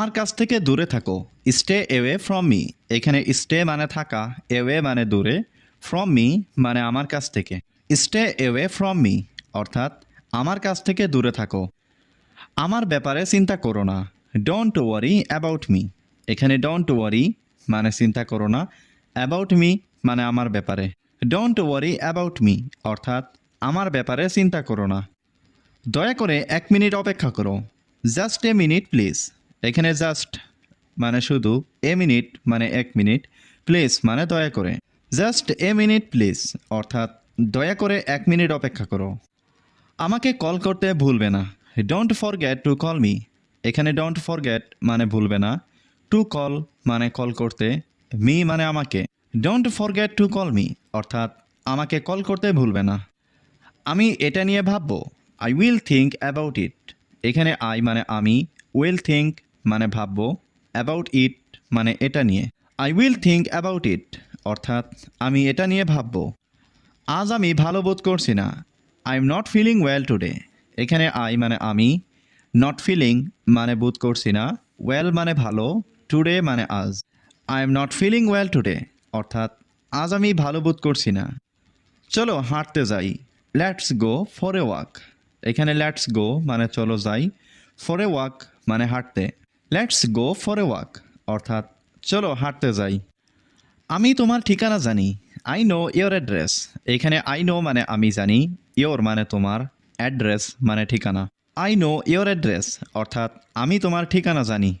আমার কাছ থেকে দূরে থাকো। স্টে এওয়ে ফ্রম মি এখানে স্টে মানে থাকা এওয়ে মানে দূরে। ফ্রম মি মানে আমার কাছ থেকে। স্টে এওয়ে ফ্রম মি অর্থাৎ আমার কাছ থেকে দূরে থাকো। আমার ব্যাপারে চিন্তা করো না। ডোন্ট ওয়ারি অ্যাবাউট মি এখানে ডোন্ট ওয়ারি মানে চিন্তা করো না। অ্যাবাউট মি মানে আমার ব্যাপারে। ডোন্ট ওয়ারি অ্যাবাউট মি অর্থাৎ আমার ব্যাপারে চিন্তা করো না। দয়া করে এক মিনিট অপেক্ষা করো। জাস্ট এ মিনিট প্লিজ এখানে জাস্ট মানে শুধু এ মিনিট মানে এক মিনিট প্লিজ মানে দয়া করে। জাস্ট এ মিনিট প্লিজ অর্থাৎ দয়া করে এক মিনিট অপেক্ষা করো। আমাকে কল করতে ভুলবে না। Don't forget to call me এখানে ডোন্ট ফরগেট মানে ভুলবে না। টু কল মানে কল করতে মি মানে আমাকে। Don't forget to call me অর্থাৎ আমাকে কল করতে ভুলবে না। আমি এটা নিয়ে ভাববো। I will think about it এখানে আই মানে আমি উইল থিঙ্ক মানে ভাববো অ্যাবাউট ইট মানে এটা নিয়ে। I will think about it অর্থাৎ আমি এটা নিয়ে ভাববো। আজ আমি ভালো বোধ করছি না। I am not feeling well today এখানে আই মানে আমি নট ফিলিং মানে বোধ করছি না। ওয়েল মানে ভালো টুডে মানে আজ। I am not feeling well today অর্থাৎ আজ আমি ভালো বোধ করছি না। চলো হাঁটতে যাই। Let's go for a walk এখানে লেটস গো মানে চলো যাই। ফর এ ওয়াক মানে হাঁটতে। Let's go for a walk অর্থাৎ, চলো হাঁটতে যাই। আমি তোমার ঠিকানা জানি। আই নো ইয়োর অ্যাড্রেস এখানে আই নো মানে আমি জানি। ইয়োর মানে তোমার। অ্যাড্রেস মানে ঠিকানা। আই নো ইয়োর অ্যাড্রেস অর্থাৎ, আমি তোমার ঠিকানা জানি।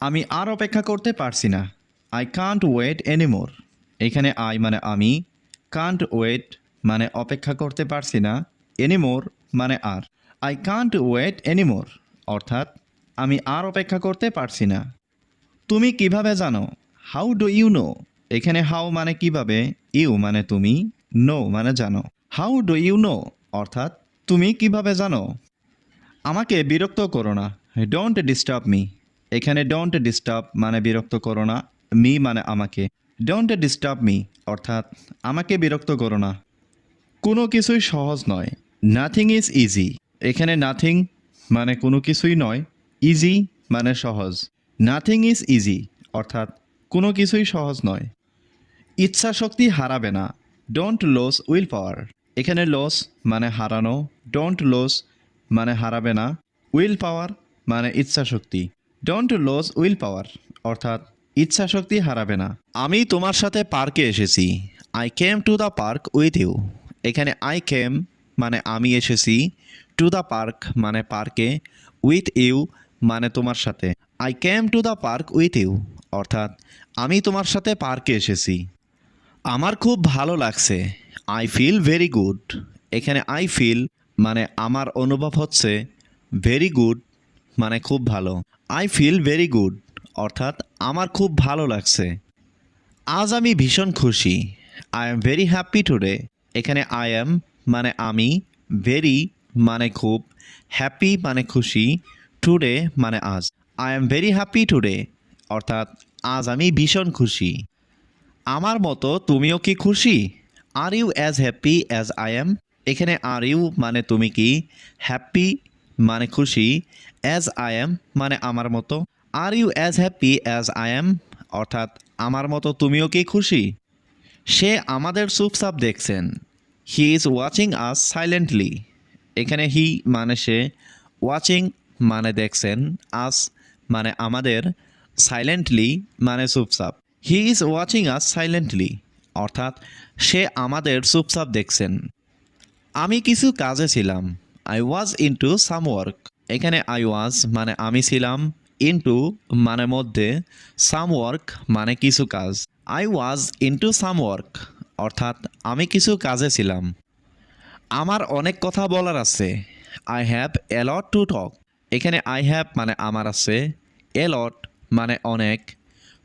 আমি আর অপেক্ষা করতে পারছি না। আই কান্ট ওয়েট এনিমোর এখানে আই মানে আমি। কান্ট ওয়েট মানে অপেক্ষা করতে পারছি না। এনিমোর মানে আর। আই কান্ট ওয়েট এনিমোর অর্থাৎ আমি আর অপেক্ষা করতে পারছি না। তুমি কীভাবে জানো? হাউ ডু ইউ নো এখানে হাউ মানে কীভাবে? ইউ মানে তুমি? নো মানে জানো। হাউ ডু ইউ নো অর্থাৎ তুমি কীভাবে জানো? আমাকে বিরক্ত করো না। ডোন্ট ডিস্টার্ব মি এখানে ডোন্ট ডিস্টার্ব মানে বিরক্ত করো না। মি মানে আমাকে। ডোন্ট ডিস্টার্ব মি অর্থাৎ আমাকে বিরক্ত করো না। কোনো কিছুই সহজ নয়। নাথিং ইজ ইজি এখানে নাথিং মানে কোনো কিছুই নয়। ইজি মানে সহজ। নাথিং ইজ ইজি অর্থাৎ কোনো কিছুই সহজ নয়। ইচ্ছা শক্তি হারাবে না। ডোন্ট লস উইল পাওয়ার এখানে লস মানে হারানো। ডোন্ট লস মানে হারাবে না। উইল পাওয়ার মানে ইচ্ছা শক্তি ডোন্ট লস উইল পাওয়ার অর্থাৎ ইচ্ছা শক্তি হারাবে না। আমি তোমার সাথে পার্কে এসেছি। I came to the park with you এখানে আই কেম মানে আমি এসেছি। টু দ্য পার্ক মানে পার্কে। উইথ ইউ মানে তোমার সাথে। I came to the park with you অর্থাৎ আমি তোমার সাথে পার্কে এসেছি। আমার খুব ভালো লাগছে। আই ফিল ভেরি গুড এখানে আই ফিল মানে আমার অনুভব হচ্ছে ভেরি গুড মানে খুব ভালো। আই ফিল ভেরি গুড অর্থাৎ আমার খুব ভালো লাগছে। আজ আমি ভীষণ খুশি। I am very happy today এখানে আই এম মানে আমি ভেরি মানে খুব হ্যাপি মানে খুশি। টুডে মানে আজ। I am very happy today অর্থাৎ আজ আমি ভীষণ খুশি। আমার মতো তুমিও কি খুশি? Are you as happy as I am এখানে আর ইউ মানে তুমি কি? হ্যাপি মানে খুশি। অ্যাজ আই এম মানে আমার মতো। Are you as happy as I am অর্থাৎ আমার মতো তুমিও কি খুশি? সে আমাদের চুপচাপ দেখছেন। He is watching us silently এখানে হি মানে সে ওয়াচিং মানে দেখছেন আস মানে আমাদের সাইলেন্টলি মানে চুপচাপ। He is watching us silently অর্থাৎ সে আমাদের চুপচাপ দেখছেন। আমি কিছু কাজে ছিলাম। I was into some work এখানে আই ওয়াজ মানে আমি ছিলাম ইনটু মানে মধ্যে সাম ওয়ার্ক মানে কিছু কাজ। I was into some work অর্থাৎ আমি কিছু কাজে ছিলাম। আমার অনেক কথা বলার আছে। I have a lot to talk এখানে আই হ্যাভ মানে আমার আছে এলট মানে অনেক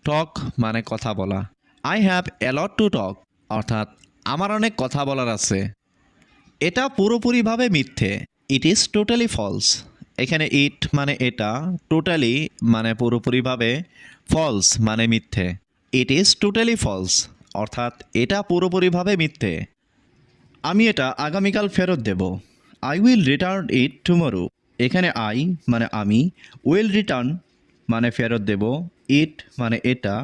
টক মানে কথা বলা। I have a lot to talk অর্থাৎ আমার অনেক কথা বলার আছে। এটা পুরোপুরিভাবে মিথ্যে। ইট ইজ টোটালি ফলস এখানে ইট মানে এটা টোটালি মানে পুরোপুরিভাবে ফলস মানে মিথ্যে। ইট ইজ টোটালি ফলস অর্থাৎ এটা পুরোপুরিভাবে মিথ্যে। আমি এটা আগামীকাল ফেরত দেব। I will return it tomorrow এখানে আই মানে আমি উইল রিটার্ন মানে ফেরত দেব ইট মানে এটা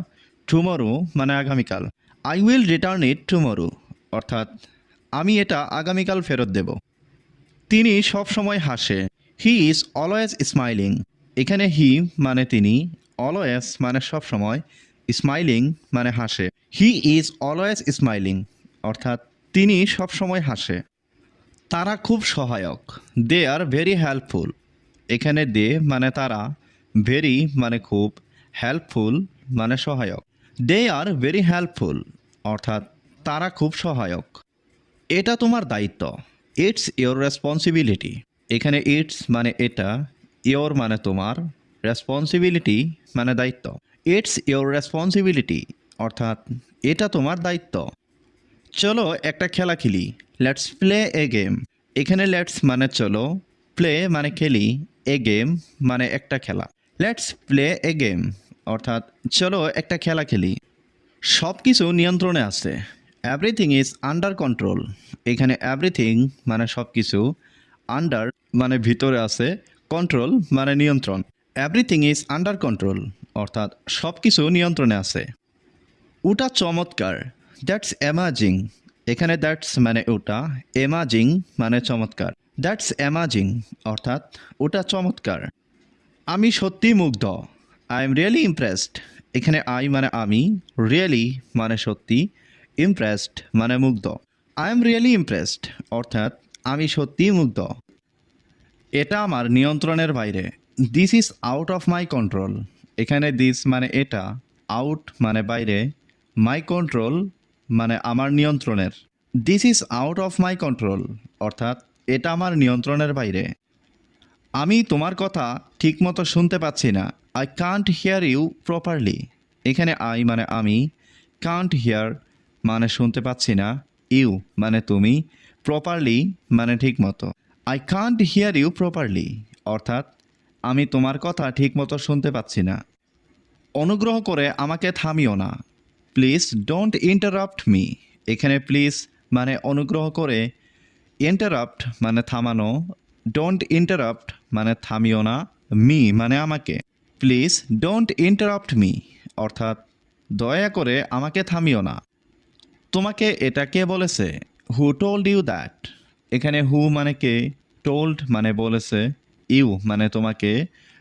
টুমরো মানে আগামীকাল। I will return it tomorrow অর্থাৎ আমি এটা আগামীকাল ফেরত দেব। তিনি সব সময় হাসে হি ইজ অলওয়েজ স্মাইলিং এখানে হি মানে তিনি অলওয়েজ মানে সব সময় স্মাইলিং মানে হাসে। হি ইজ অলওয়েজ স্মাইলিং অর্থাৎ তিনি সব সময় হাসে। তারা খুব সহায়ক। দে আর ভেরি হেল্পফুল এখানে দে মানে তারা ভেরি মানে খুব হেল্পফুল মানে সহায়ক। দে আর ভেরি হেল্পফুল অর্থাৎ তারা খুব সহায়ক। এটা তোমার দায়িত্ব। ইটস ইয়োর রেসপন্সিবিলিটি এখানে ইটস মানে এটা ইয়োর মানে তোমার। রেসপন্সিবিলিটি মানে দায়িত্ব। ইটস ইয়োর রেসপন্সিবিলিটি অর্থাৎ এটা তোমার দায়িত্ব। চলো একটা খেলা খেলি। লেটস প্লে এ গেম এখানে লেটস মানে চলো প্লে মানে খেলি এ গেম মানে একটা খেলা। লেটস প্লে এ গেম অর্থাৎ চলো একটা খেলা খেলি। সব কিছু নিয়ন্ত্রণে আছে। এভরিথিং ইজ আন্ডার কন্ট্রোল এখানে এভরিথিং মানে সব কিছু আন্ডার মানে ভিতরে আছে কন্ট্রোল মানে নিয়ন্ত্রণ। এভরিথিং ইজ আন্ডার কন্ট্রোল অর্থাৎ সব কিছু নিয়ন্ত্রণে আছে। ওটা চমৎকার। দ্যাটস অ্যামাজিং এখানে দ্যাটস মানে ওটা অ্যামাজিং মানে চমৎকার। দ্যাটস অ্যামাজিং অর্থাৎ ওটা চমৎকার। আমি সত্যি মুগ্ধ। আই এম রিয়েলি ইমপ্রেসড এখানে আই মানে আমি রিয়েলি মানে সত্যি ইমপ্রেসড মানে মুগ্ধ। আই এম রিয়েলি ইমপ্রেসড অর্থাৎ আমি সত্যিই মুগ্ধ। এটা আমার নিয়ন্ত্রণের বাইরে। This is out of my control এখানে দিস মানে এটা আউট মানে বাইরে। মাই কন্ট্রোল মানে আমার নিয়ন্ত্রণের। This is out of my control অর্থাৎ এটা আমার নিয়ন্ত্রণের বাইরে। আমি তোমার কথা ঠিকমতো শুনতে পাচ্ছি না। I can't hear you properly এখানে আই মানে আমি কান্ট হিয়ার মানে শুনতে পাচ্ছি না। ইউ মানে তুমি প্রপারলি মানে ঠিকমতো। I can't hear you properly অর্থাৎ আমি তোমার কথা ঠিকমতো শুনতে পাচ্ছি না। অনুগ্রহ করে আমাকে থামিও না। প্লিজ ডোন্ট ইন্টারাপ্ট মি এখানে প্লিজ মানে অনুগ্রহ করে ইন্টারাপ্ট মানে থামানো ডোন্ট ইন্টারাপ্ট মানে থামিও না মি মানে আমাকে। প্লিজ ডোন্ট ইন্টারাপ্ট মি অর্থাৎ দয়া করে আমাকে থামিও না। তোমাকে এটা কে বলেছে? হু টোল্ড ইউ দ্যাট এখানে হু মানে কে? টোল্ড মানে বলেছে ইউ মানে তোমাকে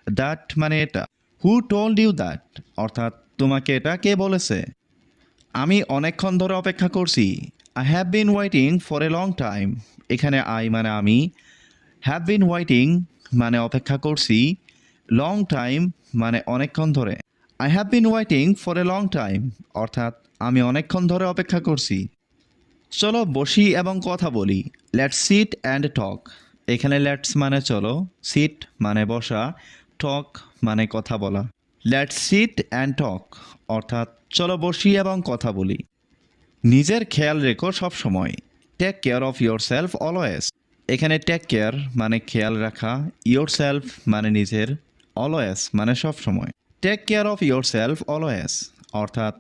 দ্যাট মানে এটা। হু টোল্ড ইউ দ্যাট অর্থাৎ তোমাকে এটা কে বলেছে? আমি অনেকক্ষণ ধরে অপেক্ষা করছি। I have been waiting for a long time এখানে আই মানে আমি। হ্যাভ বিন ওয়েটিং মানে অপেক্ষা করছি। লং টাইম মানে অনেকক্ষণ ধরে। I have been waiting for a long time অর্থাৎ আমি অনেকক্ষণ ধরে অপেক্ষা করছি। চলো বসি এবং কথা বলি। লেটস সিট অ্যান্ড টক এখানে লেটস মানে চলো। সিট মানে বসা। টক মানে কথা বলা। লেটস সিট অ্যান্ড টক অর্থাৎ চলো বসি এবং কথা বলি। নিজের খেয়াল রেখো সব সময় take care of yourself always এখানে টেক কেয়ার মানে খেয়াল রাখা ইয়োর সেলফ মানে নিজের অলওয়েজ মানে সব সময় take care of yourself always অর্থাৎ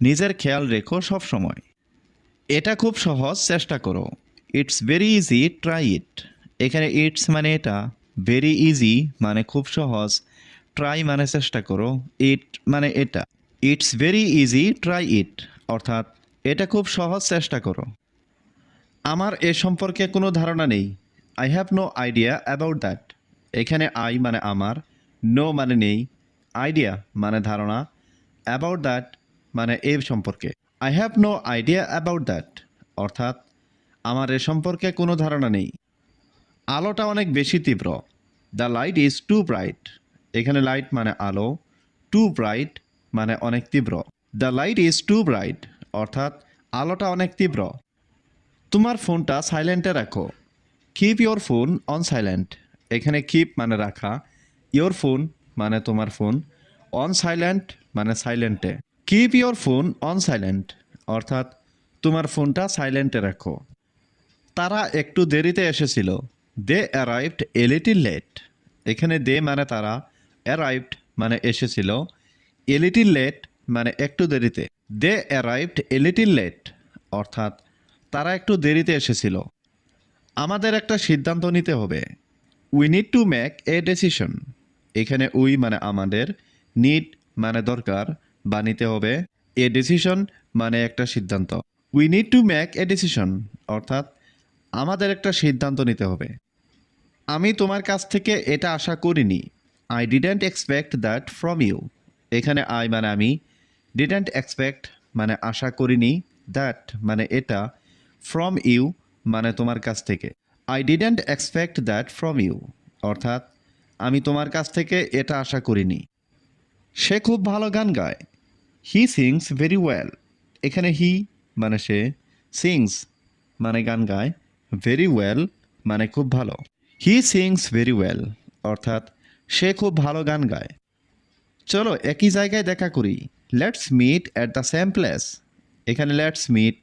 নিজের খেয়াল রেখো সব সময় এটা খুব সহজ, চেষ্টা করো। It's very easy try it এখানে ইটস মানে এটা। ভেরি ইজি মানে খুব সহজ। ট্রাই মানে চেষ্টা করো। ইট মানে এটা। It's very easy try it অর্থাৎ, এটা খুব সহজ, চেষ্টা করো। আমার এ সম্পর্কে কোনো ধারণা নেই। I have no idea about that এখানে আই মানে আমার নো মানে নেই। আইডিয়া মানে ধারণা। অ্যাবাউট দ্যাট মানে এ সম্পর্কে। I have no idea about that অর্থাৎ, আমার এ সম্পর্কে কোনো ধারণা নেই। আলোটা অনেক বেশি তীব্র। The light is too bright এখানে লাইট মানে আলো। টু ব্রাইট মানে অনেক তীব্র। The light is too bright অর্থাৎ আলোটা অনেক তীব্র। তোমার ফোনটা সাইলেন্টে রাখো। Keep your phone on silent এখানে কিপ মানে রাখা। ইয়োর ফোন মানে তোমার ফোন অন সাইলেন্ট মানে সাইলেন্টে keep your phone on silent অর্থাৎ তোমার ফোনটা সাইলেন্টে রাখো। তারা একটু দেরিতে এসেছিল। They arrived a little late এখানে দে মানে তারা। অ্যারাইভড মানে এসেছিল। এ লিটিল লেট মানে একটু দেরিতে। They arrived a little late, অর্থাৎ তারা একটু দেরিতে এসেছিল। আমাদের একটা সিদ্ধান্ত নিতে হবে। We need to make a decision এখানে উই মানে আমাদের নিড মানে দরকার বা নিতে হবে। এ ডিসিশন মানে একটা সিদ্ধান্ত। We need to make a decision অর্থাৎ আমাদের একটা সিদ্ধান্ত নিতে হবে। আমি তোমার কাছ থেকে এটা আশা করিনি। I didn't expect that from you এখানে আই মানে আমি ডিডেন্ট এক্সপেক্ট মানে আশা করিনি দ্যাট মানে এটা ফ্রম ইউ মানে তোমার কাছ থেকে। I didn't expect that from you অর্থাৎ আমি তোমার কাছ থেকে এটা আশা করিনি। সে খুব ভালো গান গায়। হি সিংস ভেরি ওয়েল এখানে হি মানে সে সিংস মানে গান গায় ভেরি ওয়েল মানে খুব ভালো। হি সিংস ভেরি ওয়েল অর্থাৎ সে খুব ভালো গান গায়। চলো একই জায়গায় দেখা করি। Let's meet at the same place এখানে লেটস মিট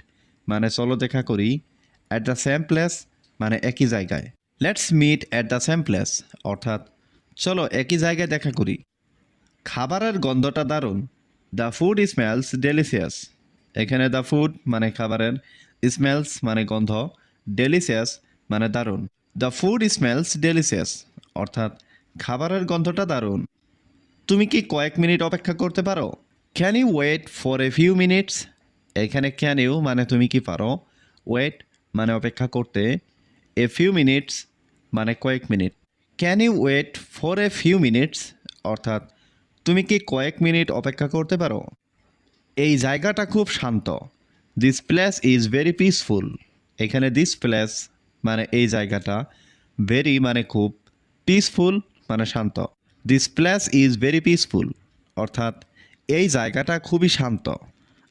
মানে চলো দেখা করি। অ্যাট দ্য সেম প্লেস মানে একই জায়গায়। Let's meet at the same place অর্থাৎ চলো একই জায়গায় দেখা করি। খাবারের গন্ধটা দারুণ। দ্য ফুড স্মেলস ডেলিসিয়াস এখানে দ্য ফুড মানে খাবারের স্মেলস মানে গন্ধ। ডেলিসিয়াস মানে দারুণ। দ্য ফুড স্মেলস ডেলিসিয়াস অর্থাৎ খাবারের গন্ধটা দারুণ। তুমি কি কয়েক মিনিট অপেক্ষা করতে পারো? Can you wait for a few minutes এখানে ক্যান ইউ মানে তুমি কি পারো? ওয়েট মানে অপেক্ষা করতে। এ ফিউ মিনিটস মানে কয়েক minute. Can you wait for a few minutes অর্থাৎ, তুমি কি কয়েক মিনিট অপেক্ষা করতে পারো? এই জায়গাটা খুব শান্ত। This place is very peaceful এখানে দিস প্লেস মানে এই জায়গাটা ভেরি মানে খুব পিসফুল মানে শান্ত। This place is very peaceful অর্থাৎ, এই জায়গাটা খুবই শান্ত।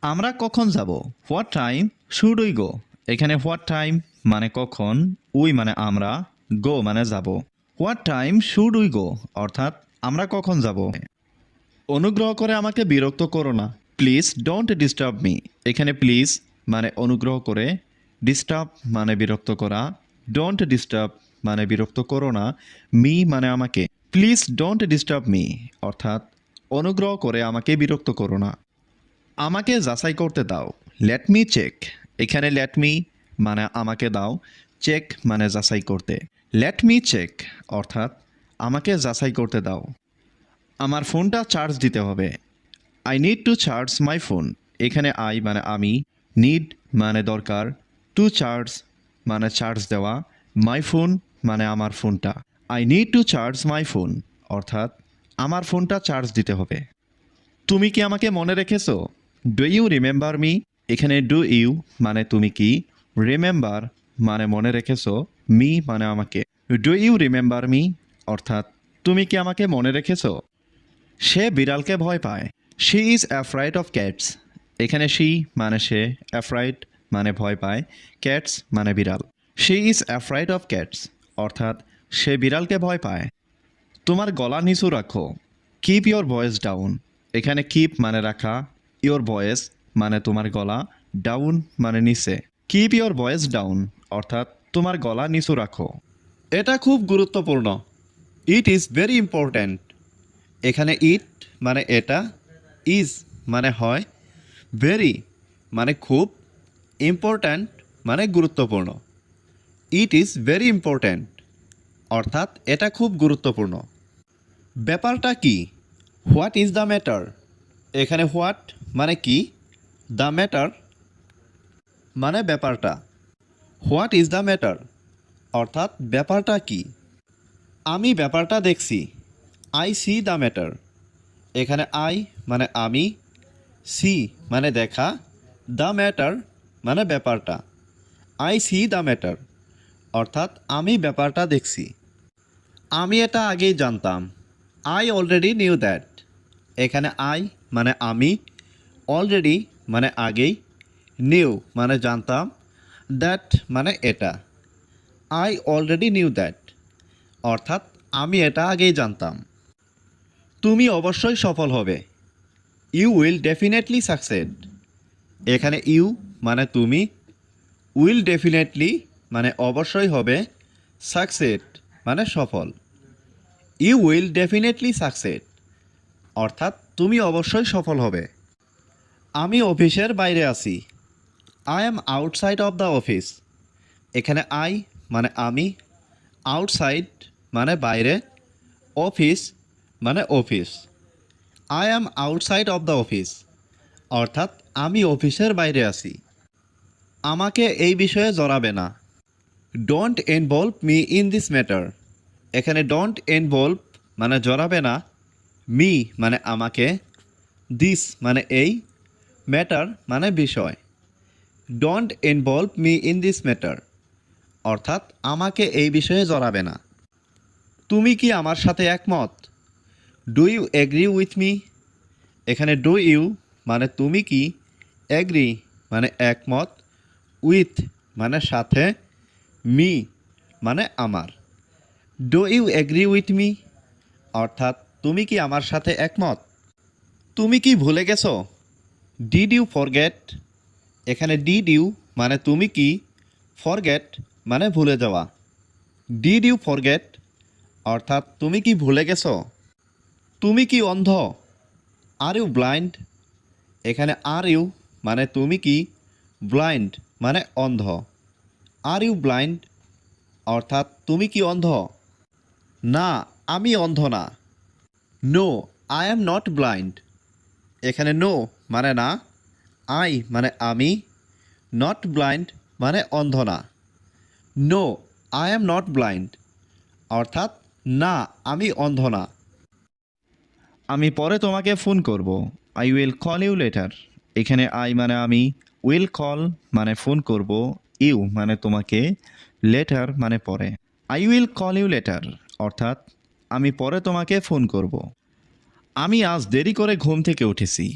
আমরা কখন যাব? What time should we go এখানে হোয়াট টাইম মানে কখন? উই মানে আমরা। গো মানে যাব। What time should we go অর্থাৎ, আমরা কখন যাব? অনুগ্রহ করে আমাকে বিরক্ত করো না। প্লিজ ডোন্ট ডিস্টার্ব মি এখানে প্লিজ মানে অনুগ্রহ করে। ডিস্টার্ব মানে বিরক্ত করা। ডোন্ট ডিস্টার্ব মানে বিরক্ত করো না। মি মানে আমাকে। প্লিজ ডোন্ট ডিস্টার্ব মি অর্থাৎ অনুগ্রহ করে আমাকে বিরক্ত করো না। আমাকে যাচাই করতে দাও। লেট মি চেক এখানে লেট মি মানে আমাকে দাও। চেক মানে যাচাই করতে। লেট মি চেক অর্থাৎ আমাকে যাচাই করতে দাও। আমার ফোনটা চার্জ দিতে হবে। I need to charge my phone এখানে আই মানে আমি নিড মানে দরকার। টু চার্জ মানে চার্জ দেওয়া। মাই ফোন মানে আমার ফোনটা। I need to charge my phone অর্থাৎ, আমার ফোনটা চার্জ দিতে হবে। তুমি কি আমাকে মনে রেখেছো? ডু ইউ রিমেম্বার মি এখানে ডু ইউ মানে তুমি কি? রিমেম্বার মানে মনে রেখেছো মি মানে আমাকে। ডু ইউ রিমেম্বার মি অর্থাৎ, তুমি কি আমাকে মনে রেখেছো? সে বিড়ালকে ভয় পায়। She is afraid of cats এখানে শি মানে সে অ্যাফ্রাইড মানে ভয় পায়। ক্যাটস মানে বিড়াল। She is afraid of cats অর্থাৎ সে বিড়ালকে ভয় পায়। তোমার গলা নিচু রাখো। কিপ ইয়োর ভয়েস ডাউন এখানে কিপ মানে রাখা। ইয়োর ভয়েস মানে তোমার গলা। ডাউন মানে নিচে। কিপ ইয়োর ভয়েস ডাউন অর্থাৎ তোমার গলা নিচু রাখো। এটা খুব গুরুত্বপূর্ণ। ইট ইজ ভেরি ইম্পর্ট্যান্ট এখানে ইট মানে এটা। ইজ মানে হয়। ভেরি মানে খুব। ইম্পর্ট্যান্ট মানে গুরুত্বপূর্ণ। ইট ইজ ভেরি ইম্পর্ট্যান্ট অর্থাৎ এটা খুব গুরুত্বপূর্ণ। ব্যাপারটা কি? হোয়াট ইজ দ্য ম্যাটার এখানে হোয়াট মানে কি? দ্য ম্যাটার মানে ব্যাপারটা। হোয়াট ইজ দ্য ম্যাটার অর্থাৎ ব্যাপারটা কি? আমি ব্যাপারটা দেখছি। আই সি দ্য ম্যাটার এখানে আই মানে আমি। সি মানে দেখা। দ্য ম্যাটার মানে ব্যাপারটা। আই সি দ্য ম্যাটার অর্থাৎ আমি ব্যাপারটা দেখছি। আমি এটা আগেই জানতাম। আই অলরেডি নিউ দ্যাট এখানে আই মানে আমি। অলরেডি মানে আগেই। নিউ মানে জানতাম। দ্যাট মানে এটা। আই অলরেডি নিউ দ্যাট অর্থাৎ আমি এটা আগেই জানতাম। তুমি অবশ্যই সফল হবে। ইউ উইল ডেফিনেটলি সাকসেড এখানে ইউ মানে তুমি। উইল ডেফিনেটলি মানে অবশ্যই হবে। সাকসেড মানে সফল। ইউ উইল ডেফিনেটলি সাকসেড অর্থাৎ তুমি অবশ্যই সফল হবে। আমি অফিসের বাইরে আছি। I am outside of the office এখানে আই মানে আমি আউটসাইড মানে বাইরে অফিস মানে office I am outside of the office অর্থাৎ আমি অফিসের বাইরে আছি। আমাকে এই বিষয়ে জড়াবে না। Don't involve me in this matter এখানে ডোন্ট ইনভলভ মানে জড়াবে না মি মানে আমাকে দিস মানে এই ম্যাটার মানে বিষয়। Don't involve me in this matter অর্থাৎ আমাকে এই বিষয়ে জড়াবে না। তুমি কি আমার সাথে একমত? Do you agree with me এখানে ডু ইউ মানে তুমি কি এগ্রি মানে একমত? উইথ মানে সাথে মি মানে আমার। Do you agree with me অর্থাৎ, তুমি কি আমার সাথে একমত? তুমি কি ভুলে গেছো? ডিড ইউ ফরগেট এখানে ডিড ইউ মানে তুমি কি? ফরগেট মানে ভুলে যাওয়া। ডিড ইউ ফরগেট অর্থাৎ, তুমি কি ভুলে গেছো? তুমি কি অন্ধ? আর ইউ ব্লাইন্ড এখানে আর ইউ মানে তুমি কি? ব্লাইন্ড মানে অন্ধ। আর ইউ ব্লাইন্ড অর্থাৎ, তুমি কি অন্ধ? না, আমি অন্ধ না। No I am not blind এখানে নো মানে না আই মানে আমি নট ব্লাইন্ড মানে অন্ধ না। No I am not blind অর্থাৎ, না, আমি অন্ধ না। আমি পরে তোমাকে ফোন করব। I will call you later এখানে আই মানে আমি উইল কল মানে ফোন করব। ইউ মানে তোমাকে লেটার মানে পরে। I will call you later অর্থাৎ, আমি পরে তোমাকে ফোন করব। আমি আজ দেরি করে ঘুম থেকে উঠেছি।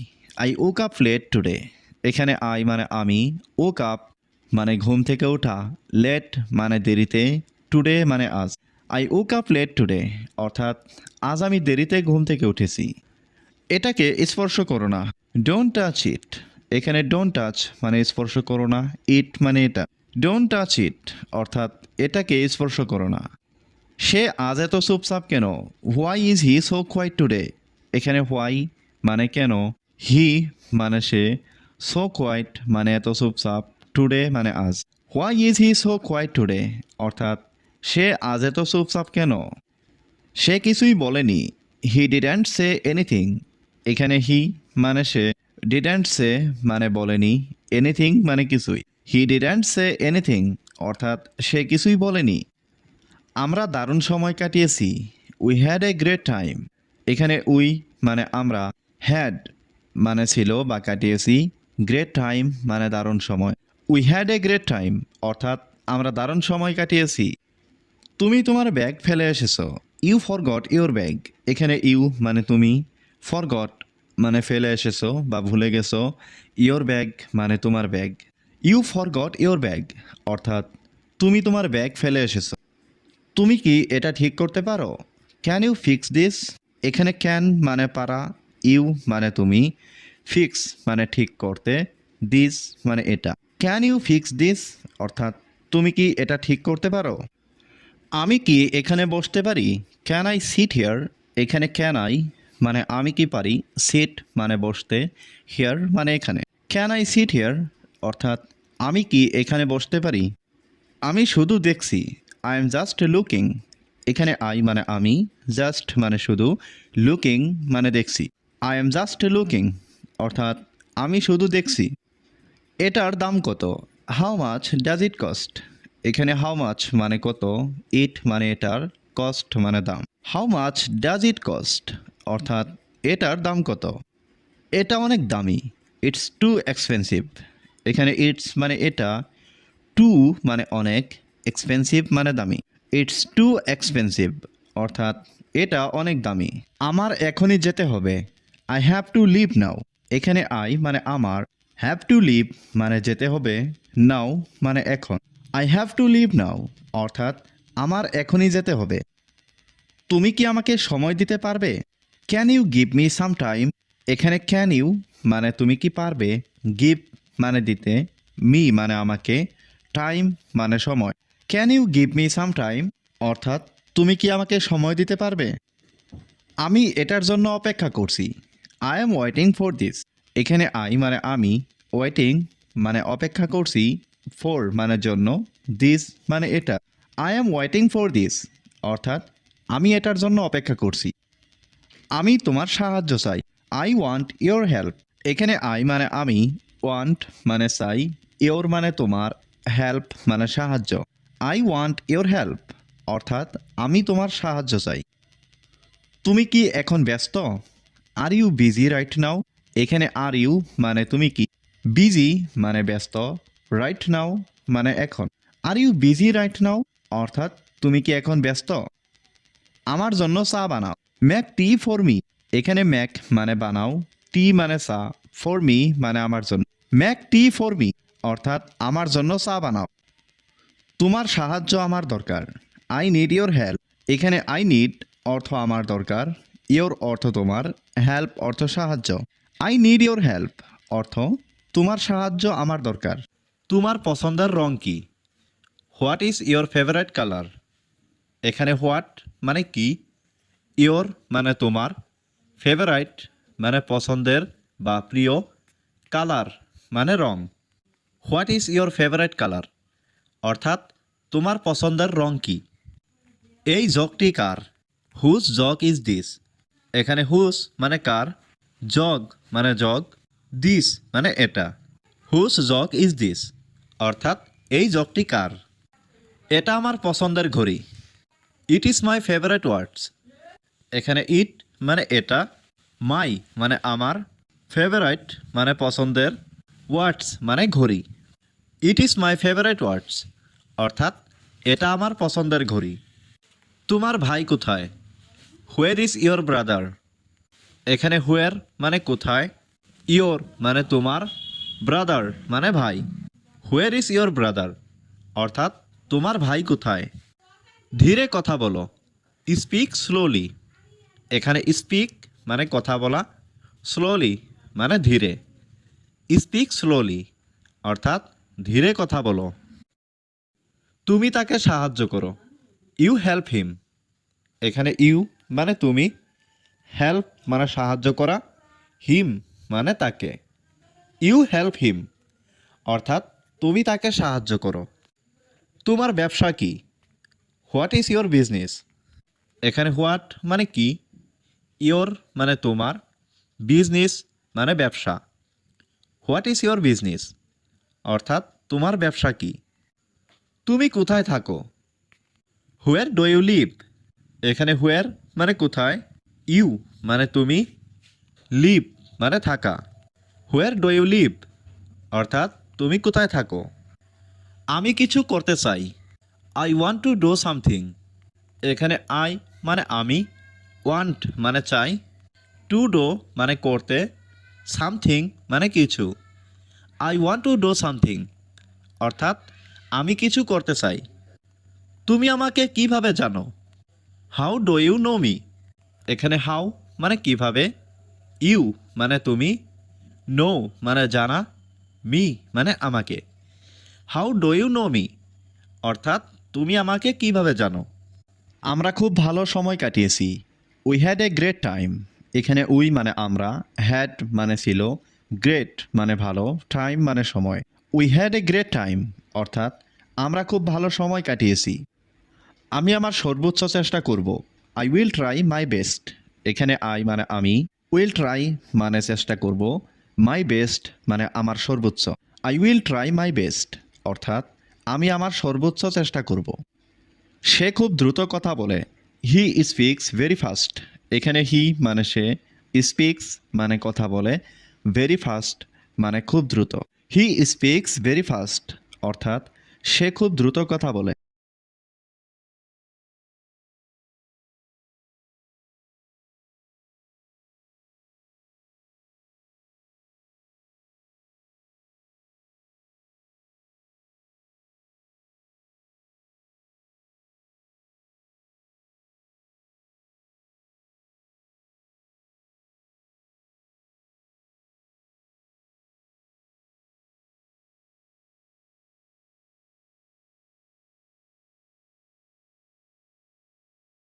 I woke up late today এখানে আই মানে আমি ও কাপ মানে ঘুম থেকে ওঠা লেট মানে দেরিতে টুডে মানে আজ। I woke up late today অর্থাৎ, আজ আমি দেরিতে ঘুম থেকে উঠেছি। এটাকে স্পর্শ করো না। ডোন্ট টাচ ইট এখানে ডোন্ট টাচ মানে স্পর্শ করো না। ইট মানে এটা। ডোন্ট টাচ ইট অর্থাৎ, এটাকে স্পর্শ করো না। সে আজ এত চুপচাপ কেন? Why is he so quiet today এখানে হোয়াই মানে কেন? হি মানে সে সো কোয়াইট মানে এত চুপচাপ টুডে মানে আজ। Why is he so quiet today অর্থাৎ সে আজ এত চুপচাপ কেন? সে কিছুই বলেনি। হি ডিডেন্ট সে এনিথিং এখানে হি মানে সে ডিডেন্ট সে মানে বলেনি। এনিথিং মানে কিছুই। হি ডিডেন্ট সে এনিথিং অর্থাৎ সে কিছুই বলেনি। আমরা দারুণ সময় কাটিয়েছি। We had a great time এখানে উই মানে আমরা হ্যাড মানে ছিল বা কাটিয়েছি গ্রেট টাইম মানে দারুণ সময়। We had a great time অর্থাৎ আমরা দারুণ সময় কাটিয়েছি। তুমি তোমার ব্যাগ ফেলে এসেছ। ইউ ফরগট ইউর ব্যাগ এখানে ইউ মানে তুমি ফরগট মানে ফেলে এসেছ বা ভুলে গেছো। ইয়োর ব্যাগ মানে তোমার bag you forgot your bag অর্থাৎ তুমি তোমার ব্যাগ ফেলে এসেছ। তুমি কি এটা ঠিক করতে পারো? ক্যান ইউ ফিক্স দিস এখানে ক্যান মানে পারা ইউ মানে তুমি। ফিক্স মানে ঠিক করতে দিস মানে এটা। ক্যান ইউ ফিক্স দিস অর্থাৎ তুমি কি এটা ঠিক করতে পারো? আমি কি এখানে বসতে পারি? ক্যান আই সিট হিয়ার এখানে ক্যান আই মানে আমি কি পারি? সিট মানে বসতে হিয়ার মানে এখানে। ক্যান আই সিট হিয়ার অর্থাৎ আমি কি এখানে বসতে পারি? আমি শুধু দেখছি। আই এম জাস্ট লুকিং এখানে আই মানে আমি জাস্ট মানে শুধু লুকিং মানে দেখছি। আই এম জাস্ট লুকিং অর্থাৎ আমি শুধু দেখছি। এটার দাম কত? How much does it cost এখানে হাউ মাছ মানে কত? ইট মানে এটার কস্ট মানে দাম। How much does it cost অর্থাৎ এটার দাম কত? এটা অনেক দামি। ইটস টু এক্সপেন্সিভ এখানে ইটস মানে এটা টু মানে অনেক। এক্সপেন্সিভ মানে দামি। ইটস টু এক্সপেন্সিভ অর্থাৎ এটা অনেক দামি। আমার এখনই যেতে হবে। I have to leave now এখানে আই মানে আমার হ্যাভ টু লিভ মানে যেতে হবে নাও মানে এখন। I have to leave now অর্থাৎ আমার এখনই যেতে হবে। তুমি কি আমাকে সময় দিতে পারবে? Can you give me some time এখানে ক্যান ইউ মানে তুমি কি পারবে? গিভ মানে দিতে মি মানে আমাকে টাইম মানে সময়। Can you give me some time অর্থাৎ, তুমি কি আমাকে সময় দিতে পারবে? আমি এটার জন্য অপেক্ষা করছি। I am waiting for this এখানে আই মানে আমি ওয়েটিং মানে অপেক্ষা করছি ফর মানে জন্য দিস মানে এটা। I am waiting for this অর্থাৎ, আমি এটার জন্য অপেক্ষা করছি। আমি তোমার সাহায্য চাই। আই ওয়ান্ট ইয়োর হেল্প এখানে আই মানে আমি ওয়ান্ট মানে চাই ইয়োর মানে তোমার হেল্প মানে সাহায্য। আই ওয়ান্ট ইয়োর হেল্প অর্থাৎ, আমি তোমার সাহায্য চাই। তুমি কি এখন ব্যস্ত? Are you busy right now এখানে আর ইউ মানে তুমি কি? বিজি মানে ব্যস্ত। রাইট নাও মানে এখন। Are you busy right now অর্থাৎ, তুমি কি এখন ব্যস্ত? আমার জন্য চা বানাও। ম্যাক টি ফর মি এখানে ম্যাক মানে বানাও। টি মানে চা। ফর মি মানে আমার জন্য। ম্যাক টি ফর মি অর্থাৎ, আমার জন্য চা বানাও। তোমার সাহায্য আমার দরকার। আই নিড ইয়োর হেল্প এখানে আই নিড অর্থ আমার দরকার। ইয়োর অর্থ তোমার। হেল্প অর্থ সাহায্য। আই নিড ইয়োর হেল্প অর্থ তোমার সাহায্য আমার দরকার। তোমার পছন্দের রং কি? What is your favourite colour এখানে হোয়াট মানে কি? ইয়োর মানে তোমার। ফেভারাইট মানে পছন্দের বা প্রিয়। কালার মানে রং। What is your favourite colour অর্থাৎ তোমার পছন্দের রং কি? এই জগটি কার? Whose jug is this. এখানে হুজ মানে কার? জগ মানে জগ, দিস মানে এটা। Whose jug is this. অর্থাৎ এই জগটি কার? এটা আমার পছন্দের ঘড়ি। It is my favourite words. এখানে ইট মানে এটা, মাই মানে আমার ফেভারাইট মানে পছন্দের, ওয়ার্ডস মানে ঘড়ি। It is my favourite words. অর্থাৎ এটা আমার পছন্দের ঘড়ি। তোমার ভাই কোথায়? হোয়ার ইজ ইয়োর ব্রাদার এখানে হোয়ার মানে কোথায়? ইয়োর মানে তোমার ব্রাদার মানে ভাই। হোয়ার ইজ ইয়োর ব্রাদার অর্থাৎ, তোমার ভাই কোথায়? ধীরে কথা বলো। স্পিক স্লোলি এখানে স্পিক মানে কথা বলা। স্লোলি মানে ধীরে। স্পিক স্লোলি অর্থাৎ, ধীরে কথা বলো। তুমি তাকে সাহায্য করো। ইউ হেল্প হিম এখানে ইউ মানে তুমি। হেল্প মানে সাহায্য করা। হিম মানে তাকে। ইউ হেল্প হিম অর্থাৎ তুমি তাকে সাহায্য করো। তোমার ব্যবসা কি? হোয়াট ইজ ইয়োর বিজনেস এখানে হোয়াট মানে কি? ইয়োর মানে তোমার। বিজনেস মানে ব্যবসা। হোয়াট ইজ ইয়োর বিজনেস অর্থাৎ তোমার ব্যবসা কি? তুমি কোথায় থাকো? হুয়ার ডো ইউ লিভ এখানে হুয়ার মানে কোথায়? ইউ মানে তুমি? লিভ মানে থাকা। হুয়ার ডো ইউ লিভ অর্থাৎ তুমি কোথায় থাকো? আমি কিছু করতে চাই। I want to do something এখানে আই মানে আমি। ওয়ান্ট মানে চাই। টু ডো মানে করতে। সামথিং মানে কিছু। I want to do something অর্থাৎ আমি কিছু করতে চাই। তুমি আমাকে কীভাবে জানো? How do you know me এখানে হাউ মানে কীভাবে? ইউ মানে তুমি। নো মানে জানা। মি মানে আমাকে। How do you know me অর্থাৎ তুমি আমাকে কীভাবে জানো? আমরা খুব ভালো সময় কাটিয়েছি। We had a great time এখানে উই মানে আমরা হ্যাড মানে ছিল। গ্রেট মানে ভালো টাইম মানে সময়। We had a great time অর্থাৎ আমরা খুব ভালো সময় কাটিয়েছি। আমি আমার সর্বোচ্চ চেষ্টা করব। I will try my best এখানে আই মানে আমি। উইল ট্রাই মানে চেষ্টা করব। মাই বেস্ট মানে আমার সর্বোচ্চ। I will try my best অর্থাৎ আমি আমার সর্বোচ্চ চেষ্টা করব। সে খুব দ্রুত কথা বলে। হি স্পিক্স ভেরি ফাস্ট এখানে হি মানে সে। স্পিক্স মানে কথা বলে। ভেরি ফাস্ট মানে খুব দ্রুত। হি স্পিক্স ভেরি ফাস্ট অর্থাৎ সে খুব দ্রুত কথা বলে।